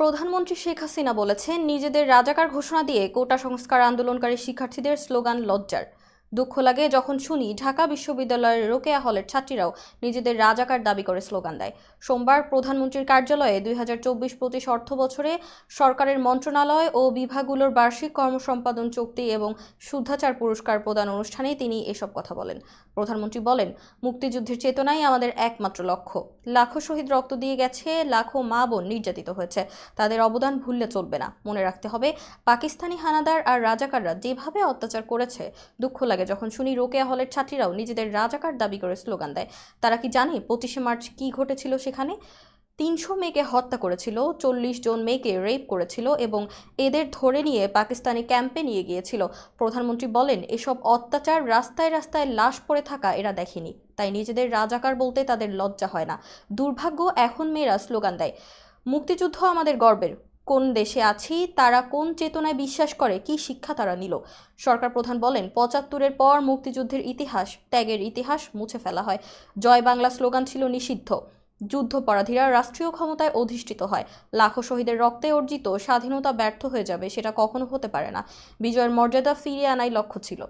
প্রধানমন্ত্রী শেখ হাসিনা বলেছেন নিজেদের রাজাকার ঘোষণা দিয়ে কোটা সংস্কার আন্দোলনকারী শিক্ষার্থীদের স্লোগান লজ্জার। দুঃখ লাগে যখন শুনি ঢাকা বিশ্ববিদ্যালয়ের রোকেয়া হলের ছাত্রীরাও নিজেদের রাজাকার দাবি করে স্লোগান দেয়। সোমবার প্রধানমন্ত্রীর কার্যালয়ে দুই হাজার চব্বিশ পঁচিশ অর্থ বছরে সরকারের মন্ত্রণালয় ও বিভাগগুলোর বার্ষিক কর্মসম্পাদন চুক্তি এবং শুদ্ধাচার পুরস্কার প্রদান অনুষ্ঠানে তিনি এসব কথা বলেন। প্রধানমন্ত্রী বলেন, মুক্তিযুদ্ধের চেতনাই আমাদের একমাত্র লক্ষ্য। লাখো শহীদ রক্ত দিয়ে গেছে, লাখো মা বোন নির্যাতিত হয়েছে। তাদের অবদান ভুললে চলবে না। মনে রাখতে হবে, পাকিস্তানি হানাদার আর রাজাকাররা যেভাবে অত্যাচার করেছে, দুঃখ লাগে যখন শুনি রোকেয়া হলের ছাত্রীরাও নিজেদের রাজাকার দাবি করে স্লোগান দেয়। তারা কি জানে পঁচিশে মার্চ কি ঘটেছিল সেখানে? তিনশো মেয়েকে হত্যা করেছিল, চল্লিশ জন মেয়েকে রেপ করেছিল এবং এদের ধরে নিয়ে পাকিস্তানি ক্যাম্পে নিয়ে গিয়েছিল। প্রধানমন্ত্রী বলেন, এসব অত্যাচার রাস্তায় রাস্তায় লাশ পড়ে থাকা এরা দেখেনি। তাই নিজেদের রাজাকার বলতে তাদের লজ্জা হয় না। দুর্ভাগ্য এখন মেয়েরা স্লোগান দেয়। মুক্তিযুদ্ধ আমাদের গর্বের। কোন দেশে আছি, তারা কোন চেতনায় বিশ্বাস করে, কি শিক্ষা তারা নিল? সরকার প্রধান বলেন, পঁচাত্তরের পর মুক্তিযুদ্ধের ইতিহাস, ত্যাগের ইতিহাস মুছে ফেলা হয়। জয় বাংলা স্লোগান ছিল নিষিদ্ধ। যুদ্ধপরাধীরা রাষ্ট্রীয় ক্ষমতায় অধিষ্ঠিত হয়। লাখো শহীদের রক্তে অর্জিত স্বাধীনতা ব্যর্থ হয়ে যাবে, সেটা কখনো হতে পারে না। বিজয়ের মর্যাদা ফিরিয়ে আনাই লক্ষ্য ছিল।